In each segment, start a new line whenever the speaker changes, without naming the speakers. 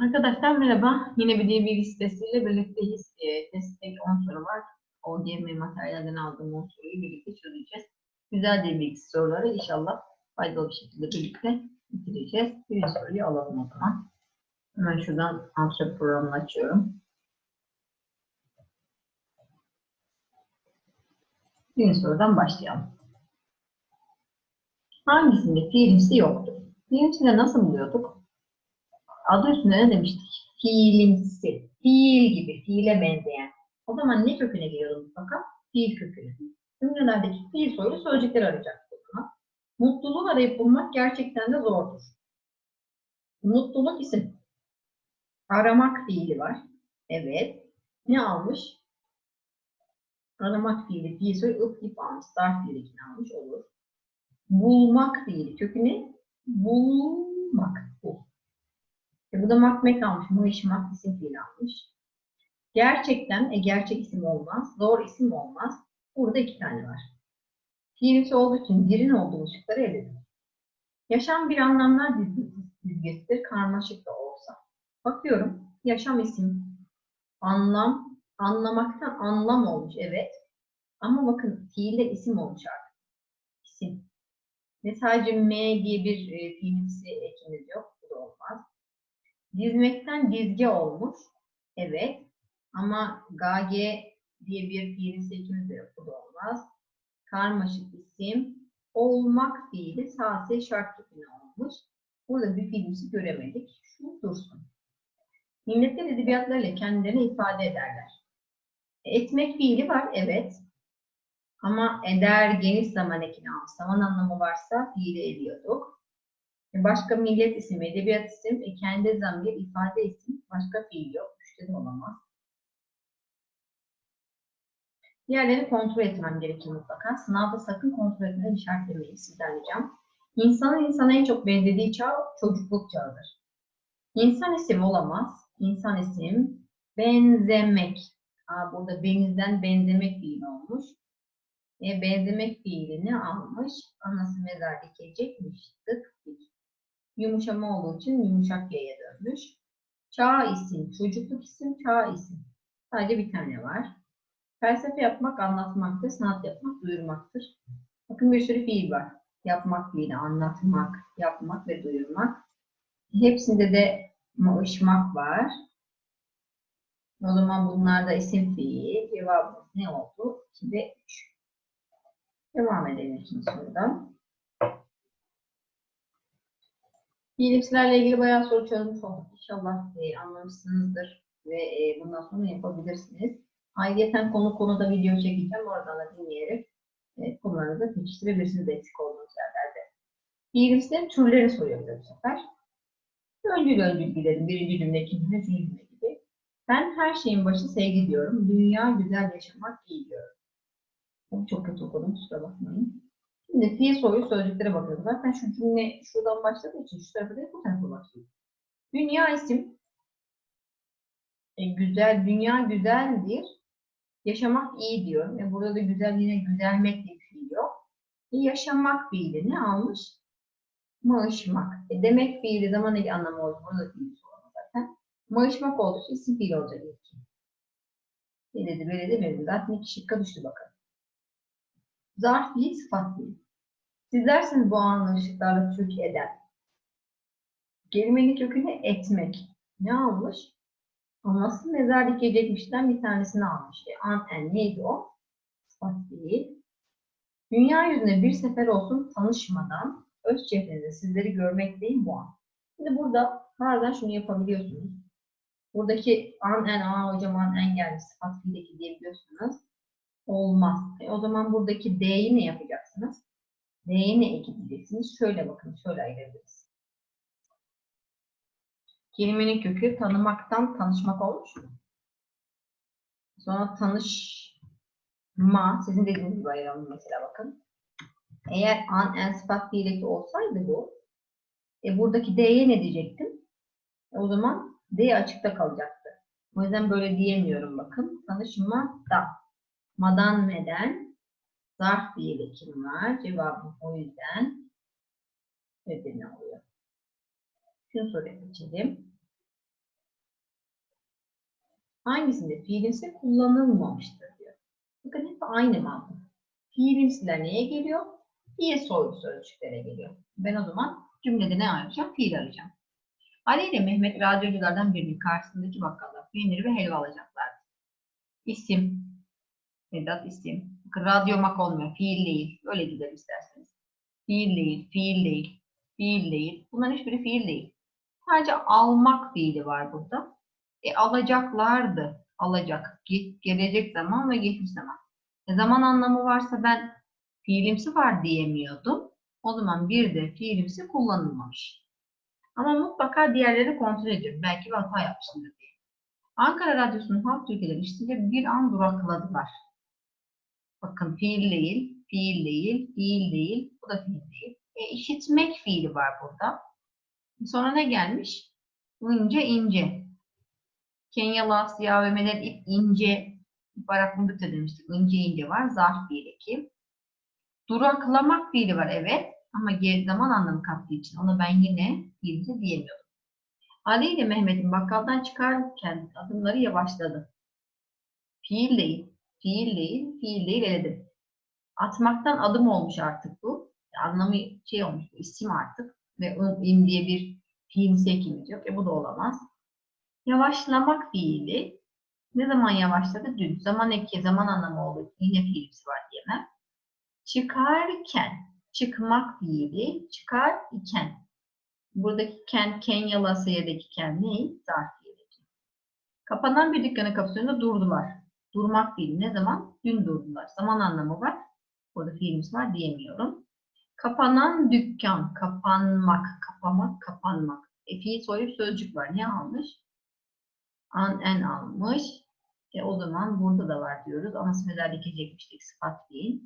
Arkadaşlar merhaba. Yine bir dil bilgi sitesiyle birlikteyiz. E, testteki 10 soru var. OGM materyalden aldığım 10 soruyu birlikte çözeceğiz. Güzel dil bilgisi soruları inşallah faydalı bir şekilde birlikte bitireceğiz. Birinci soruyu alalım o zaman. Hemen şuradan antrenör programını açıyorum. Birinci sorudan başlayalım. Hangisinde fiilimsi yoktur? Fiilimside nasıl buluyorduk? Adı üstünde ne demiştik? Fiilimsi. Fiil gibi, fiile benzeyen. O zaman ne köküne geliyordu mutlaka? Fiil köküne. Cümlelerdeki fiil soylu sözcükler zaman. Mutluluğu arayıp bulmak gerçekten de zordur. Mutluluk isim. Aramak fiili var. Evet. Ne almış? Aramak fiili, fiil soyu ıp ip almış. Zarf fiili almış olur. Bulmak fiili köküne bulmak. Bul. E bu da makmek almış. Muişmak isim fiil almış. Gerçekten e, gerçek isim olmaz. Zor isim olmaz. Burada iki tane var. Fiilisi olduğu için birin olduğu şıkları eledim. Yaşam bir anlamlar dizgesidir. Karmaşık da olsa. Bakıyorum. Yaşam isim. Anlam. Anlamaktan anlam olmuş. Evet. Ama bakın fiilde isim olmuş artık. İsim. Ve sadece M diye bir e, fiilimsi ekimiz yok. Bu da olmaz. Dizmekten dizge olmuş. Evet. Ama GG diye bir fiilin seçimi de yok. Olmaz. Karmaşık isim. Olmak fiili sase şart kökünü olmuş. Burada bir fiilimizi göremedik. Şu dursun. Milletler edebiyatlarıyla kendilerini ifade ederler. Etmek fiili var. Evet. Ama eder geniş zaman ekini almış. Zaman anlamı varsa fiili ediyorduk. Başka millet ismi, edebiyat isim, e, kendi zamir, ifade isim, başka fiil yok. De olamaz. Diğerlerini kontrol etmem gerekir mutlaka. Sınavda sakın kontrol etmeden işaretlemeyi sizden ricam. İnsanın insana en çok benzediği çağ çocukluk çağıdır. İnsan isim olamaz. İnsan isim benzemek. Aa, burada benizden benzemek fiili olmuş. E, benzemek fiilini almış. Anası mezar dikecekmiş. Tık dik yumuşama olduğu için yumuşak yaya dönmüş. Çağ isim, çocukluk isim, çağ isim. Sadece bir tane var. Felsefe yapmak, anlatmaktır. Sanat yapmak, duyurmaktır. Bakın bir sürü fiil var. Yapmak fiili, anlatmak, yapmak ve duyurmak. Hepsinde de mışmak var. O zaman bunlar da isim fiil. Cevabımız ne oldu? 2 ve 3. Devam edelim ikinci sorudan. Fiilimsilerle ilgili bayağı soru çözmüş olduk. İnşallah e, anlamışsınızdır ve e, bundan sonra yapabilirsiniz. Ayrıca konu konuda video çekeceğim. Oradan da dinleyerek e, konularınızı pekiştirebilirsiniz eksik olduğunuz yerlerde. Fiilimsilerin türlerini soruyor bu sefer. Öncül öncül gidelim. Birinci cümle, ikinci cümle, üçüncü cümle gibi. Ben her şeyin başı sevgi diyorum. Dünya güzel yaşamak iyi diyorum. Çok kötü okudum. Kusura bakmayın. Şimdi fiil soyu sözcüklere bakıyoruz. Zaten şu cümle şuradan başladığı için şu tarafa değil bu tarafa başlıyor. Dünya isim. E, güzel, dünya güzeldir. Yaşamak iyi diyor. E, burada da güzel yine güzelmek diye yok. E, yaşamak fiilini almış. Mağışmak. E, demek fiili zaman eki anlamı oldu. Burada fiil sorunu zaten. Mağışmak olduğu için isim fiil olacak ilk. Beledi, beledi, beledi. Zaten iki şıkka düştü bakın. Zarf fiil, sıfat fiil. Sizlersiniz bu anlaşıklarla Türkiye'den. Kelimenin kökünü etmek. Ne almış? Anası mezar dikecekmişten bir tanesini almış. E, anten neydi o? Sıfat değil. Dünya yüzüne bir sefer olsun tanışmadan öz çehrenizde sizleri görmekteyim bu an. Şimdi burada bazen şunu yapabiliyorsunuz. Buradaki an en a hocam an en geldi sıfat fiildeki diyebiliyorsunuz. Olmaz. E, o zaman buradaki d'yi ne yapacaksınız? Neye ne ekleyeceksiniz? Şöyle bakın, şöyle ayırabiliriz. Kelimenin kökü tanımaktan tanışmak olmuş mu? Sonra tanışma, sizin dediğiniz gibi ayıralım mesela bakın. Eğer an, en, sıfat fiileki olsaydı bu, e buradaki D'ye ne diyecektim? E o zaman D açıkta kalacaktı. O yüzden böyle diyemiyorum bakın. Tanışma da. Madan meden zarf diye ekim var. Cevabım o yüzden Edirne oluyor. Şu soruya geçelim. hangisinde fiilimsi kullanılmamıştır diyor. Bakın hep aynı mantık. Fiilimsiler neye geliyor? Fiil soylu sözcüklere geliyor. Ben o zaman cümlede ne arayacağım? Fiil arayacağım. Ali ile Mehmet radyoculardan birinin karşısındaki bakkalda peynir ve helva alacaklardı. İsim. Vedat isim. Bakın radyomak olmuyor. Fiil değil. Öyle gidelim isterseniz. Fiil değil. Fiil değil. Fiil değil. Bunların hiçbiri fiil değil. Sadece almak fiili var burada. E alacaklardı. Alacak. Ge- Gelecek zaman ve geçmiş zaman. E, zaman anlamı varsa ben fiilimsi var diyemiyordum. O zaman bir de fiilimsi kullanılmamış. Ama mutlaka diğerleri kontrol ediyorum. Belki bir hata yapmışımdır diye. Ankara Radyosu'nun halk türküleri işince bir an durakladılar. Bakın fiil değil, fiil değil, fiil değil, bu da fiil değil. E, işitmek fiili var burada. Sonra ne gelmiş? İnce ince. Kenyalı Asya ve Medet ip ince. İp araklıdır demiştik. İnce ince var. Zarf fiili eki. Duraklamak fiili var evet. Ama geri zaman anlamı kattığı için onu ben yine fiilce diyemiyorum. Ali ile Mehmet'in bakkaldan çıkarken adımları yavaşladı. Fiil değil, fiil değil, fiil değil eledim. Atmaktan adım olmuş artık bu. Anlamı şey olmuş, bu isim artık. Ve im diye bir fiil ekimiz yok. E bu da olamaz. Yavaşlamak fiili. Ne zaman yavaşladı? Dün. Zaman eki, zaman anlamı için yine fiilisi var diyemem. Çıkarken, çıkmak fiili, çıkar iken. Buradaki ken, Kenyalı Asya'daki ken ne? Zarf fiiliydi. Kapanan bir dükkanın kapısı önünde durdular. Durmak fiili ne zaman? Dün durdular. Zaman anlamı var. Burada fiilimiz var diyemiyorum. Kapanan dükkan, kapanmak, kapamak, kapanmak. E, fiil soyup sözcük var. Ne almış? An, en almış. E, o zaman burada da var diyoruz. Ama sözler dikecekmiştik sıfat fiil.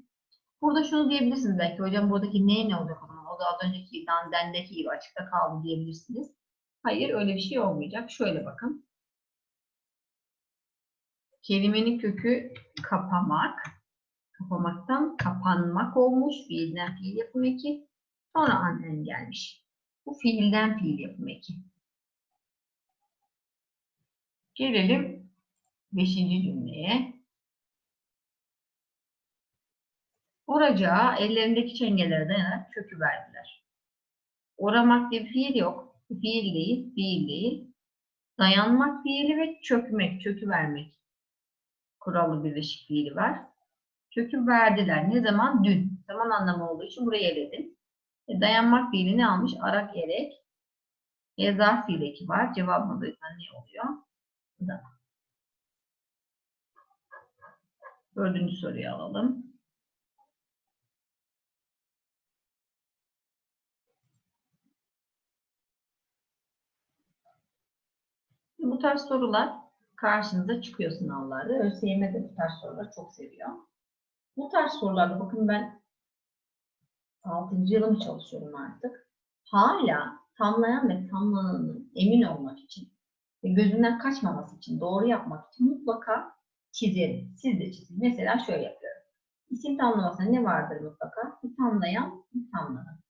Burada şunu diyebilirsiniz belki hocam buradaki ne ne olacak o zaman? O da az önceki dan, dendeki gibi açıkta kaldı diyebilirsiniz. Hayır öyle bir şey olmayacak. Şöyle bakın. Kelimenin kökü kapamak. Kapamaktan kapanmak olmuş. Fiilden fiil yapım eki. Sonra annen gelmiş. Bu fiilden fiil yapım eki. Gelelim beşinci cümleye. Oracağa ellerindeki çengelere dayanarak kökü verdiler. Oramak diye bir fiil yok. Fiil değil, fiil değil. Dayanmak fiili ve çökmek, çökü vermek. Kurallı birleşik fiili var. Kökü verdiler. Ne zaman? Dün. Zaman anlamı olduğu için burayı eledim. E, dayanmak fiili ne almış? Arak erek. E, zarf fiili eki var. Cevabımız ne oluyor? Zaman. Dördüncü soruyu alalım. Bu tarz sorular karşınıza çıkıyor sınavlarda. ÖSYM de bu tarz soruları çok seviyor. Bu tarz sorularda bakın ben 6. yılımı çalışıyorum artık. Hala tamlayan ve tamlananın emin olmak için ve gözünden kaçmaması için, doğru yapmak için mutlaka çizerim. Siz de çizin. Mesela şöyle yapıyorum. İsim tamlamasında ne vardır mutlaka? Bir tamlayan, bir tamlanan.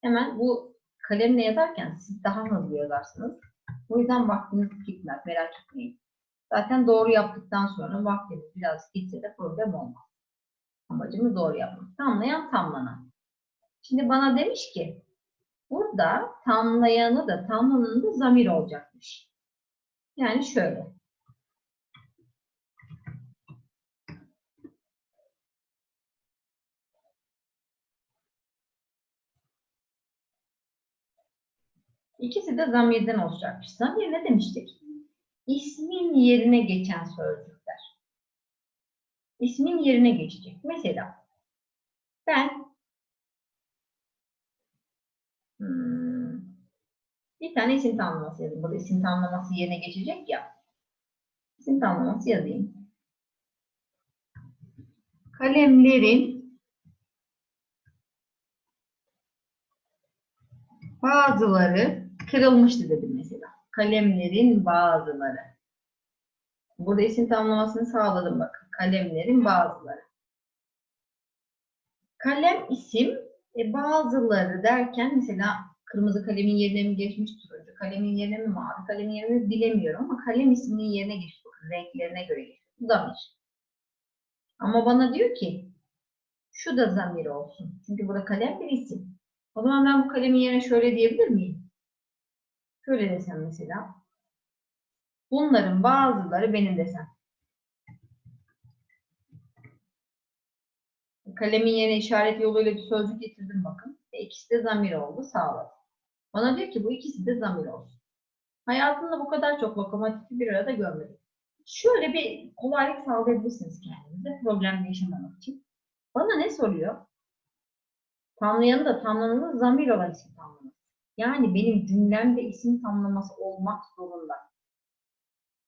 Hemen bu kalemle yazarken siz daha hızlı yazarsınız. O yüzden vaktiniz gitmez, merak etmeyin. Zaten doğru yaptıktan sonra vaktiniz biraz gitse de problem olmaz. Amacımız doğru yapmak. Tamlayan, tamlanan. Şimdi bana demiş ki, burada tamlayanı da tamlananı da zamir olacakmış. Yani şöyle. İkisi de zamirden oluşacakmış. Zamir ne demiştik? İsmin yerine geçen sözcükler. İsmin yerine geçecek. Mesela ben hmm, bir tane isim tamlaması yazayım. Burada isim tamlaması yerine geçecek ya. İsim tamlaması yazayım. Kalemlerin bazıları kırılmıştı dedim mesela. Kalemlerin bazıları. Burada isim tamlamasını sağladım bakın. Kalemlerin bazıları. Kalem isim, e, bazıları derken mesela kırmızı kalemin yerine mi geçmiş turuncu, kalemin yerine mi mavi, kalemin yerine mi bilemiyorum ama kalem isminin yerine Bakın renklerine göre geçiyor. Bu zamir. Ama bana diyor ki şu da zamir olsun. Çünkü burada kalem bir isim. O zaman ben bu kalemin yerine şöyle diyebilir miyim? Şöyle desem mesela. Bunların bazıları benim desem. Kalemin yerine işaret yoluyla bir sözcük getirdim bakın. E, ikisi de zamir oldu. Sağladı. Bana diyor ki bu ikisi de zamir olsun. Hayatımda bu kadar çok lokomotifi bir arada görmedim. Şöyle bir kolaylık sağlayabilirsiniz kendinize problem yaşamamak için. Bana ne soruyor? Tamlayanı da tamlananı zamir olan isim tamlaması. Yani benim cümlemde isim tamlaması olmak zorunda.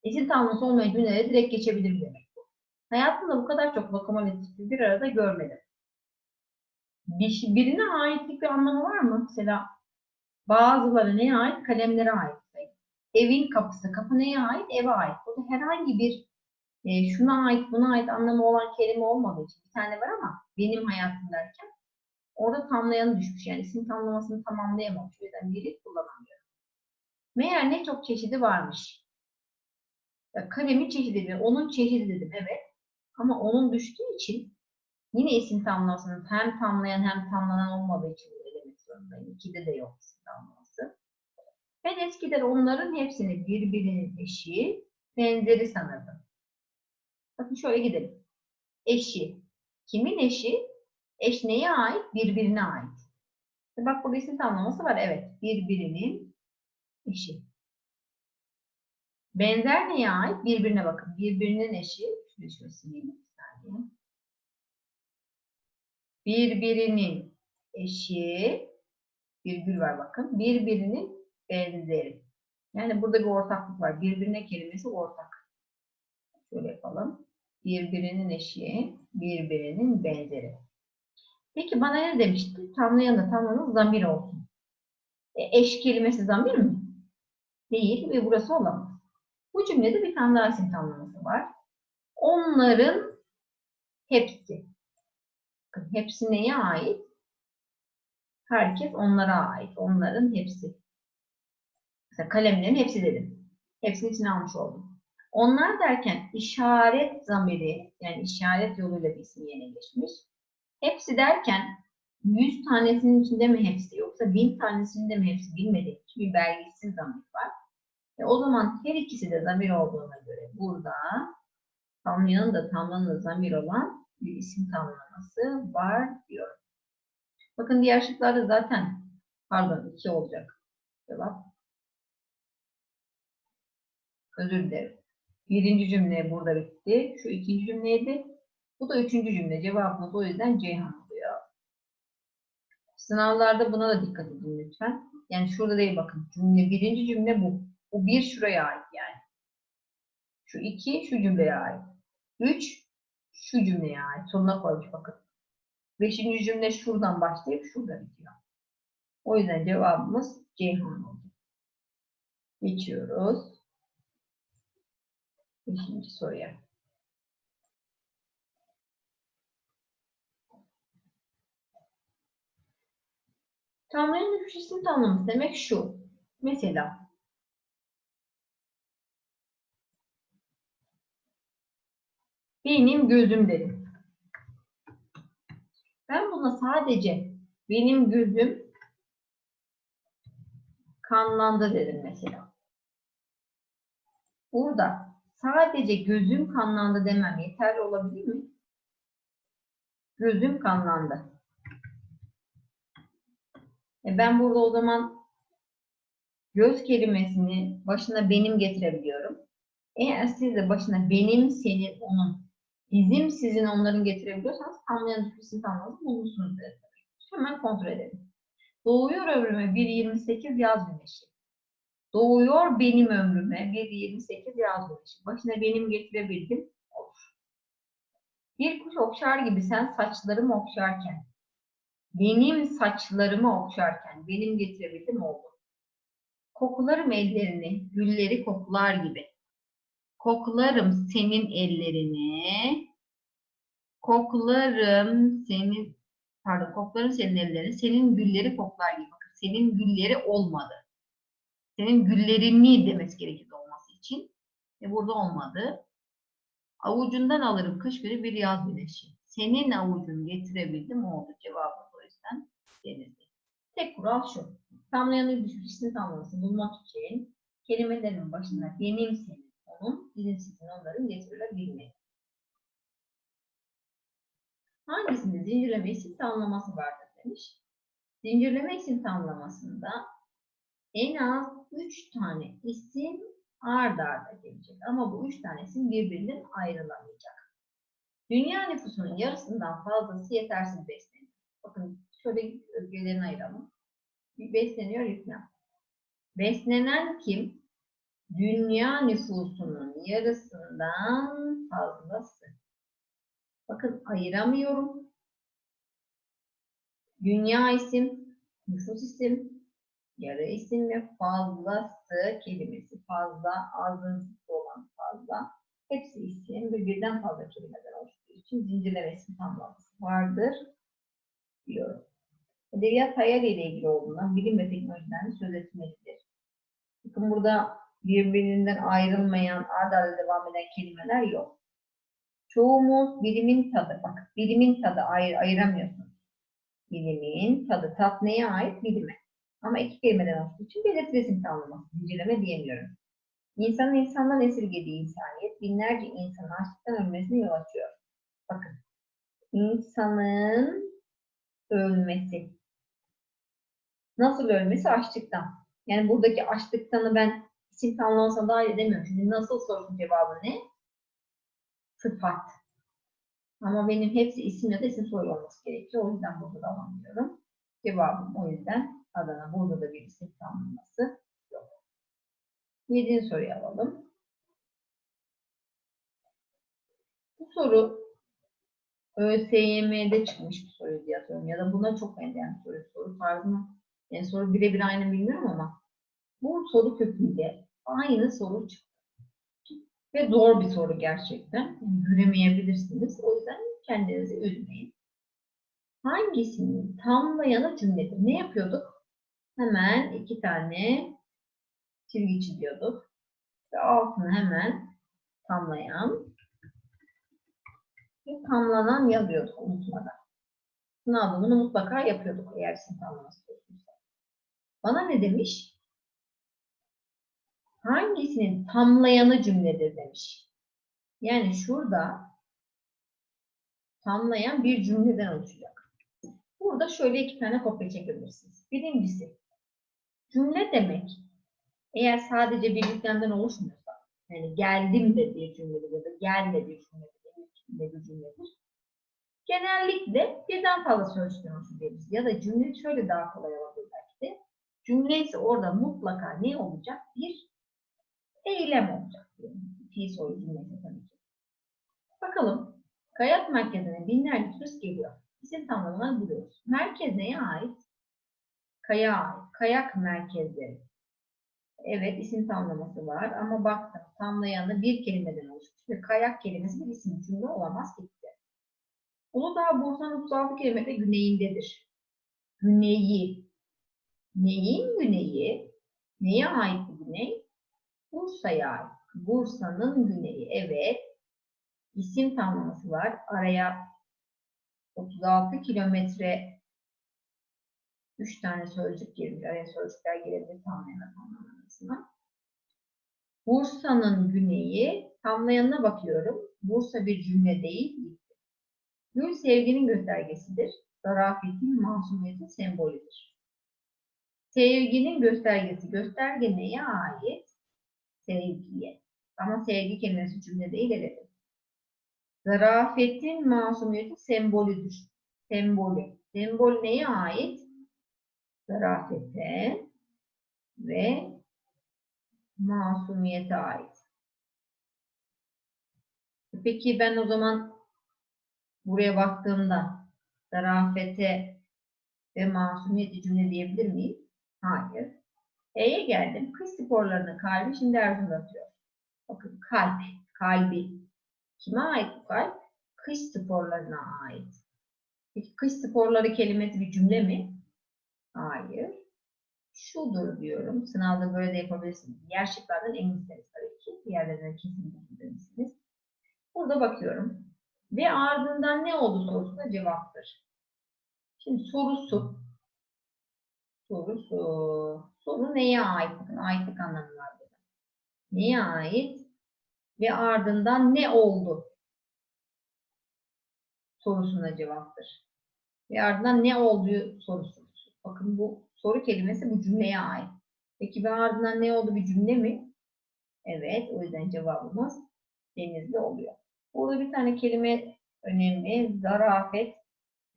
İsim tamlaması olmayan cümlelere direkt geçebilirim demek bu. Hayatımda bu kadar çok lokomotifi bir arada görmedim. Bir, birine aitlik bir anlamı var mı? Mesela bazıları neye ait? Kalemlere ait. Evin kapısı. Kapı neye ait? Eve ait. Burada herhangi bir e, şuna ait, buna ait anlamı olan kelime olmadığı için bir tane var ama benim hayatım derken orada tamlayanı düşmüş. Yani isim tamlamasını tamamlayamamış. O yüzden biri kullanamıyorum. Meğer ne çok çeşidi varmış. Ya, kalemin çeşidi, onun çeşidi dedim evet. Ama onun düştüğü için yine isim tamlamasının hem tamlayan hem tamlanan olmadığı için demek zorundayım. İkide de yok isim tamlaması. Ben eskiden onların hepsini birbirinin eşi, benzeri sanırdım. Bakın şöyle gidelim. Eşi. Kimin eşi? Eş neye ait? Birbirine ait. E bak burada isim tamlaması var. Evet. Birbirinin eşi. Benzer neye ait? Birbirine bakın. Birbirinin eşi. Şöyle şöyle sileyim. Birbirinin eşi. Virgül var bakın. Birbirinin benzeri. Yani burada bir ortaklık var. Birbirine kelimesi ortak. Şöyle yapalım. Birbirinin eşi, birbirinin benzeri. Peki bana ne demişti? Tamlayan da tamlanan zamir olsun. E, eş kelimesi zamir mi? Değil ve burası olamaz. Bu cümlede bir tane daha isim tamlaması var. Onların hepsi. Bakın hepsi neye ait? Herkes onlara ait. Onların hepsi. Mesela kalemlerin hepsi dedim. Hepsini içine almış oldum. Onlar derken işaret zamiri yani işaret yoluyla bir isim yerine geçmiş. Hepsi derken 100 tanesinin içinde mi hepsi yoksa 1000 tanesinin de mi hepsi bilmediğim için bir belgisiz zamir var. E o zaman her ikisi de zamir olduğuna göre burada tamlayanın da tamlanın zamir olan bir isim tamlaması var diyor. Bakın diğer şıklarda zaten pardon 2 olacak cevap. Özür dilerim. Birinci cümle burada bitti. Şu ikinci cümleydi. Bu da üçüncü cümle. Cevabımız o yüzden Ceyhan oluyor. Sınavlarda buna da dikkat edin lütfen. Yani şurada değil bakın. Cümle, birinci cümle bu. Bu bir şuraya ait yani. Şu iki şu cümleye ait. Üç şu cümleye ait. Sonuna koymuş bakın. Beşinci cümle şuradan başlayıp şurada bitiyor. O yüzden cevabımız Ceyhan oldu. Geçiyoruz. Beşinci soruya. Nüfuş isim tanımlaması demek şu. Mesela benim gözüm dedim. Ben buna sadece benim gözüm kanlandı dedim mesela. Burada sadece gözüm kanlandı demem yeterli olabilir mi? Gözüm kanlandı. E ben burada o zaman göz kelimesini başına benim getirebiliyorum. Eğer siz de başına benim, senin, onun, bizim, sizin, onların getirebiliyorsanız tamlayan cümlesini tamlamanızı bulmuşsunuz demek. Hemen kontrol edelim. Doğuyor ömrüme 1.28 yaz güneşi. Doğuyor benim ömrüme 1.28 yaz güneşi. Başına benim getirebildim. Olur. Bir kuş okşar gibi sen saçlarımı okşarken, benim saçlarımı okşarken benim getirebildim oldu. Koklarım ellerini, gülleri koklar gibi. Koklarım senin ellerini, koklarım senin, pardon, koklarım senin ellerini, senin gülleri koklar gibi. Bakın, senin gülleri olmadı. Senin güllerini demesi gerekirdi olması için. E burada olmadı. Avucundan alırım kış günü bir yaz güneşi. Senin avucun getirebildim oldu cevabı denizli. Tek kural şu. Tamlayanı düşüşünü tamlamasını bulmak için kelimelerin başına benim senin, onun, bizim sizin, onların getirilebilmeli. Hangisinde zincirleme isim tamlaması vardır demiş. Zincirleme isim tamlamasında en az 3 tane isim ard arda gelecek. Ama bu 3 tane isim birbirinden ayrılamayacak. Dünya nüfusunun yarısından fazlası yetersiz besleniyor. Bakın şöyle ögelerini ayıralım. Bir besleniyor yüklem. Beslenen kim? Dünya nüfusunun yarısından fazlası. Bakın ayıramıyorum. Dünya isim, nüfus isim, yarı isim ve fazlası kelimesi. Fazla, azınlıkta olan fazla. Hepsi isim ve birden fazla kelimeden oluştuğu için zincirleme isim tamlaması vardır diyorum. Edebiyat hayal ile ilgili olduğundan bilim ve teknolojiden söz etmelidir. Bakın burada birbirinden ayrılmayan, arda devam eden kelimeler yok. Çoğumuz bilimin tadı, bak bilimin tadı ayır, ayıramıyorsunuz. Bilimin tadı, tat neye ait? Bilime. Ama iki kelimeden oluştuğu için belirti resim tamlaması, zincirleme diyemiyorum. İnsanın insandan esirgediği insaniyet binlerce insanın açlıktan ölmesine yol açıyor. Bakın. İnsanın ölmesi. Nasıl ölmesi? Açlıktan. Yani buradaki açlıktanı ben isim tamlamasına dahil edemiyorum. Çünkü nasıl sorunun cevabı ne? Sıfat. Ama benim hepsi isim ya da isim soru olması gerekiyor. O yüzden burada da alamıyorum. Cevabım o yüzden Adana. Burada da bir isim tamlaması yok. Yedinci soruyu alalım. Bu soru ÖSYM'de çıkmış bir soru diye hatırlıyorum. Ya da buna çok benzeyen soru. Soru tarzını, yani soru birebir aynı bilmiyorum ama bu soru kökünde aynı soru çıktı. Ve zor bir soru gerçekten. Göremeyebilirsiniz. O yüzden kendinizi üzmeyin. Hangisinin tamlayanı cümledir? Ne yapıyorduk? Hemen iki tane çizgi çiziyorduk. Ve altına hemen tamlayan ve tamlanan yazıyorduk unutmadan. Sınavda bunu mutlaka yapıyorduk eğer isim tamlaması. Bana ne demiş? Hangisinin tamlayanı cümledir demiş. Yani şurada tamlayan bir cümleden oluşacak. Burada şöyle iki tane kopya çekebilirsiniz. Birincisi, cümle demek eğer sadece bir yüklemden oluşmuyorsa, yani geldim de bir cümledir ya da gel bir cümledir, de bir cümledir. Genellikle birden fazla sözcükten oluşuyor ya da cümle şöyle daha kolay de. Cümle ise orada mutlaka ne olacak? Bir eylem olacak. Fiil soru cümlesi tabii ki. Bakalım. Kayak merkezine binlerce turist geliyor. İsim tamlamalar buluyoruz. Merkez neye ait? Kaya ait. Kayak merkezleri. Evet isim tamlaması var ama baktım tamlayanı bir kelimeden oluşmuş ve kayak kelimesi bir isim cümle olamaz gitti. Uludağ Bursa'nın 36 kilometre güneyindedir. Güneyi. Neyin güneyi? Neye ait güney? Bursa'ya ait. Bursa'nın güneyi. Evet. İsim tamlaması var. Araya 36 kilometre 3 tane sözcük girmiş. Araya sözcükler girebilir tamlayan tamlamasına. Bursa'nın güneyi tamlayanına bakıyorum. Bursa bir cümle değil. Gül sevginin göstergesidir. Zarafetin, masumiyetin sembolüdür. Sevginin göstergesi. Gösterge neye ait? Sevgiye. Ama sevgi kelimesi cümle değil evet. Zarafetin, masumiyetin sembolüdür. Sembolü. Sembol neye ait? Zarafete ve masumiyete ait. Peki ben o zaman buraya baktığımda zarafete ve masumiyeti cümle diyebilir miyim? Hayır. E'ye geldim. Kız sporlarını kalbi şimdi Erzurum atıyor. Bakın kalp, kalbi. Kime ait bu kalp? Kış sporlarına ait. Peki kış sporları kelimesi bir cümle mi? Hayır. Şudur diyorum. Sınavda böyle de yapabilirsiniz. Diğer şıklardan eminsiniz tabii ki. Diğerlerinden kesin bilirsiniz. Burada bakıyorum. Ve ardından ne oldu sorusuna cevaptır. Şimdi sorusu. Sorusu. Soru neye ait? Bakın aitlik anlamı var burada. Neye ait? Ve ardından ne oldu? Sorusuna cevaptır. Ve ardından ne olduğu sorusu. Bakın bu soru kelimesi bu cümleye ait. Peki ve ardından ne oldu bir cümle mi? Evet. O yüzden cevabımız denizli oluyor. Burada bir tane kelime önemli. Zarafet.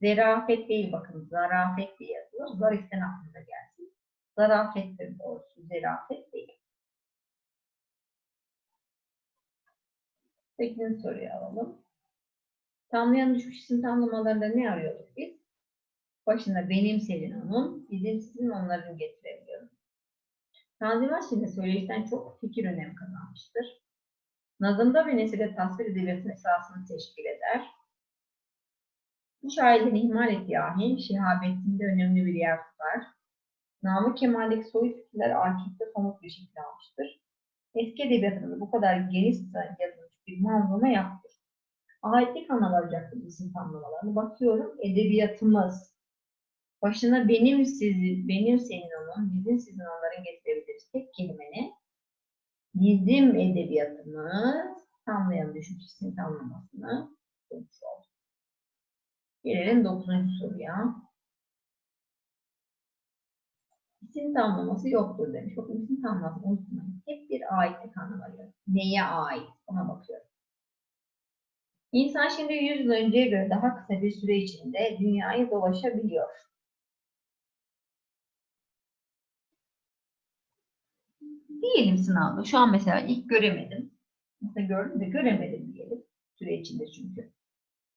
Zerafet değil bakın. Zarafet diye yazıyor. Zariften aklınıza gelsin. Zarafettir doğrusu. Zerafet değil. Sekizinci soruyu alalım. Tamlayan düşmüş isim tamlamalarında ne arıyorduk biz? Başında benim senin onun, bizim sizin onların getirebiliyoruz. Tanzimat şimdi söyleşten çok fikir önemi kazanmıştır. Nazımda ve nesile tasvir edebiyatın esasını teşkil eder. Bu şairlerin ihmal ettiği ahenk, şehabetinde önemli bir yer tutar. Namık Kemal'deki soyut fikirler akipte somut bir şekilde almıştır. Eski edebiyatında bu kadar geniş yazılmış bir manzuma yaptır. Aitlik anlam alacaktır isim tamlamalarını. Bakıyorum edebiyatımız. Başına benim sizi, benim senin onun, bizim sizin onların getirebiliriz. Tek kelimeni bizim edebiyatımız tamlayan düşük isim tamlamasını bulmuş olduk. Gelelim dokuzuncu soruya. İsim tamlaması yoktur demiş. Bakın isim tamlaması unutmayın. Hep bir aitlik anlamı arıyor. Neye ait? Ona bakıyorum. İnsan şimdi 100 yıl önceye göre daha kısa bir süre içinde dünyayı dolaşabiliyor. Diyelim sınavda. Şu an mesela ilk göremedim. Mesela gördüm de göremedim diyelim. Süre içinde çünkü.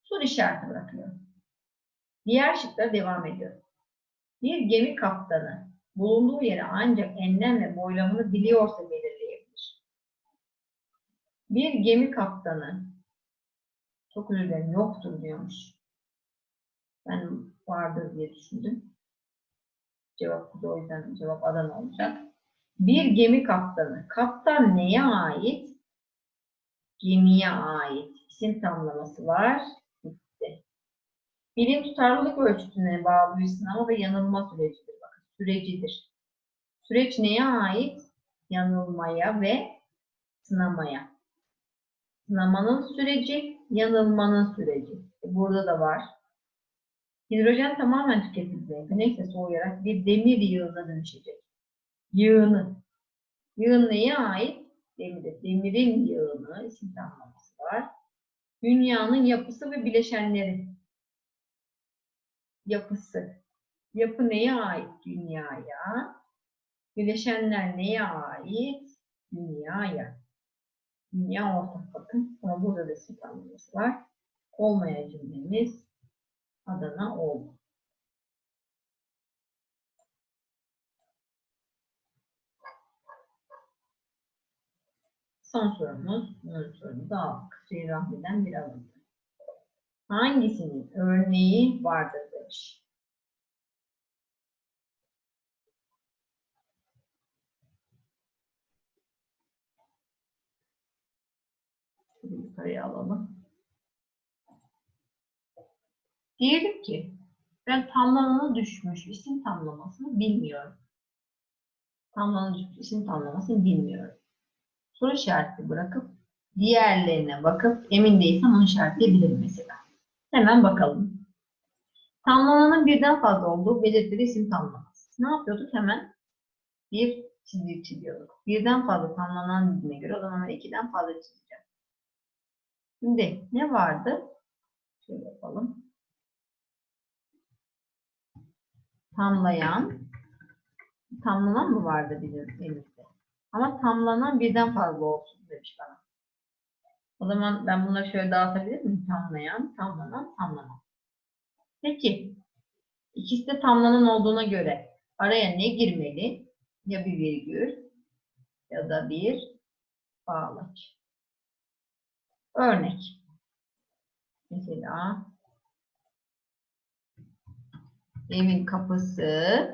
Soru işareti bırakıyorum. Diğer şıklara devam ediyor. Bir gemi kaptanı bulunduğu yere ancak enlem ve boylamını biliyorsa belirleyebilir. Bir gemi kaptanı çok özür dilerim yoktur diyormuş. Ben vardır diye düşündüm. Cevap da o yüzden cevap Adana olacak. Bir gemi kaptanı. Kaptan neye ait? Gemiye ait. İsim tamlaması var. Bilim tutarlılık ölçütüne bağlı bir sınama ve yanılma sürecidir. Bakın sürecidir. Süreç neye ait? Yanılmaya ve sınamaya. Sınamanın süreci, yanılmanın süreci. Burada da var. Hidrojen tamamen tüketildiğinde neyse soğuyarak bir demir yığına dönüşecek. Yığını. Yığın neye ait? Demir. Demirin yığını isim anlaması var. Dünyanın yapısı ve bileşenleri. Yapısı. Yapı neye ait? Dünyaya. Bileşenler neye ait? Dünyaya. Dünya ortak bakın. Ama burada da anlaması var. Olmayan cümlemiz Adana oldu. Son sorumuz, son sorumuz daha kısa rahmeden bir alıntı. Hangisinin örneği vardır demiş. Yukarıya alalım. Diyelim ki ben tamlamana düşmüş isim tamlamasını bilmiyorum. Düşmüş isim tamlamasını bilmiyorum. Soru işareti bırakıp diğerlerine bakıp emin değilsem onu işaretleyebilirim mesela. Hemen bakalım. Tamlamanın birden fazla olduğu belirtili isim tamlaması. Ne yapıyorduk? Hemen bir çizgi çiziyorduk. Birden fazla tamlanan dizine göre o zaman ben ikiden fazla çizeceğim. Şimdi ne vardı? Şöyle yapalım. Tamlayan, tamlanan mı vardı bizim elimizde? Ama tamlanan birden fazla olsun demiş bana. O zaman ben bunları şöyle dağıtabilir miyim? Tamlayan, tamlanan, tamlanan. Peki, ikisi de tamlanan olduğuna göre araya ne girmeli? Ya bir virgül ya da bir bağlaç. Örnek. Mesela evin kapısı,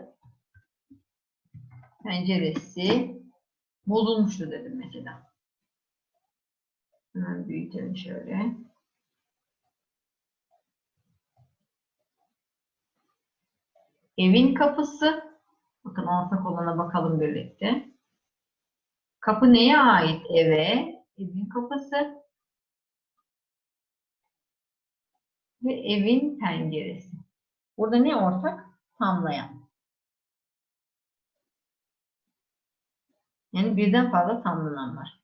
penceresi bozulmuştu dedim mesela. Hemen büyütelim şöyle. Evin kapısı. Bakın ortak olana bakalım birlikte. Kapı neye ait? Eve. Evin kapısı. Ve evin penceresi. Burada ne ortak? Tamlayan. Yani birden fazla tamlanan var.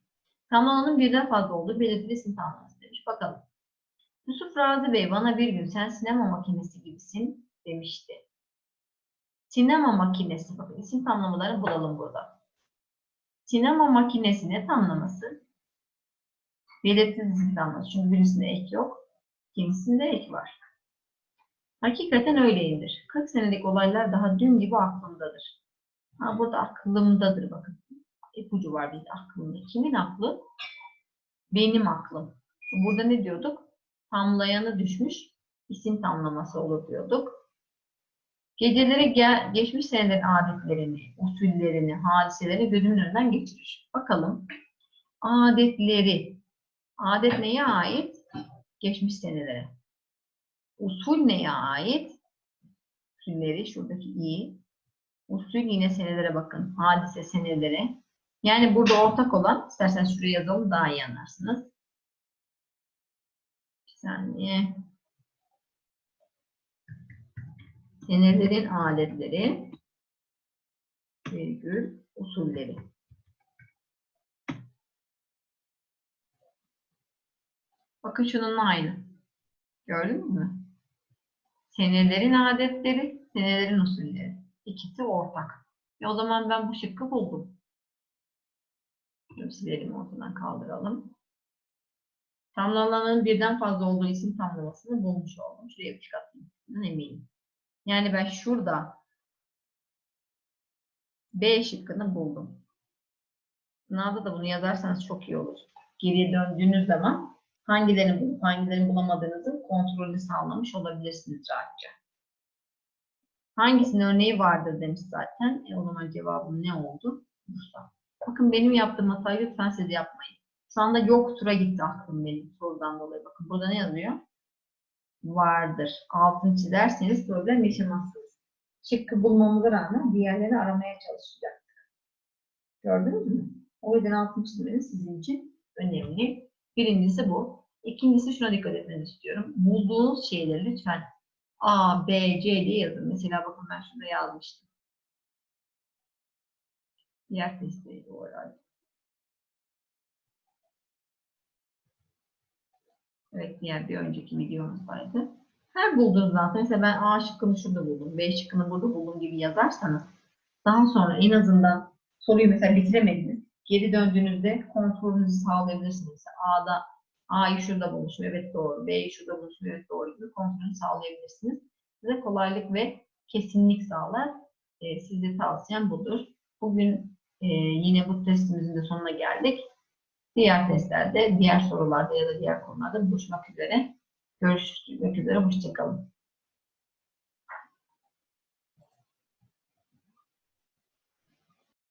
Tamlamanın birden fazla olduğu belirtili isim tamlaması demiş. Bakalım. Yusuf Razi Bey bana bir gün sen sinema makinesi gibisin demişti. Sinema makinesi. Bakın isim tamlamalarını bulalım burada. Sinema makinesi ne tamlaması? Belirtili isim tamlaması. Çünkü birisinde ek yok. Kimisinde ek var. Hakikaten öyleyimdir. 40 senelik olaylar daha dün gibi aklımdadır. Ha, burada aklımdadır bakın. İpucu var de aklımda. Kimin aklı? Benim aklım. Burada ne diyorduk? Tamlayanı düşmüş isim tamlaması olur diyorduk. Geceleri gel, geçmiş senelerin adetlerini, usullerini, hadiselerini gözümün önünden geçirir. Bakalım. Adetleri. Adet neye ait? Geçmiş senelere. Usul neye ait? Usulleri şuradaki i. Usul yine senelere bakın. Hadise senelere. Yani burada ortak olan, isterseniz şuraya yazalım daha iyi anlarsınız. Bir saniye. Senelerin adetleri, virgül, usulleri. Bakın şunun aynı. Gördünüz mü? Senelerin adetleri, senelerin usulleri. İkisi ortak. E o zaman ben bu şıkkı buldum. Şunu silelim ortadan kaldıralım. Tamlamanın birden fazla olduğu isim tamlamasını bulmuş oldum. Şuraya bir çıkartayım. Eminim. Yani ben şurada B şıkkını buldum. Sınavda da bunu yazarsanız çok iyi olur. Geriye döndüğünüz zaman hangilerini bulup hangilerini bulamadığınızın kontrolünü sağlamış olabilirsiniz rahatça. Hangisinin örneği vardır demiş zaten. E o zaman cevabım ne oldu? Bursa. Bakın benim yaptığım hatayı lütfen siz yapmayın. Şu anda yoktura gitti aklım benim sorudan dolayı. Bakın burada ne yazıyor? Vardır. Altını çizerseniz problem yaşamazsınız. Şıkkı bulmamıza rağmen diğerlerini aramaya çalışacaktık. Gördünüz mü? O yüzden altını çizmeniz sizin için önemli. Birincisi bu. İkincisi şuna dikkat etmenizi istiyorum. Bulduğunuz şeyleri lütfen A, B, C diye yazın. Mesela bakın ben şurada yazmıştım. Testteydi o herhalde. Evet diğer bir önceki videomuzdaydı. Her bulduğunuzdan sonra mesela ben A şıkkını şurada buldum, B şıkkını burada buldum gibi yazarsanız daha sonra en azından soruyu mesela bitiremediniz. Geri döndüğünüzde kontrolünüzü sağlayabilirsiniz. Mesela A'da A'yı şurada bulmuşum, evet doğru. B'yi şurada bulmuşum, evet doğru gibi kontrolünü sağlayabilirsiniz. Size kolaylık ve kesinlik sağlar. E, size tavsiyem budur. Bugün e, yine bu testimizin de sonuna geldik. Diğer testlerde, diğer sorularda ya da diğer konularda buluşmak üzere. Görüşmek üzere, hoşçakalın.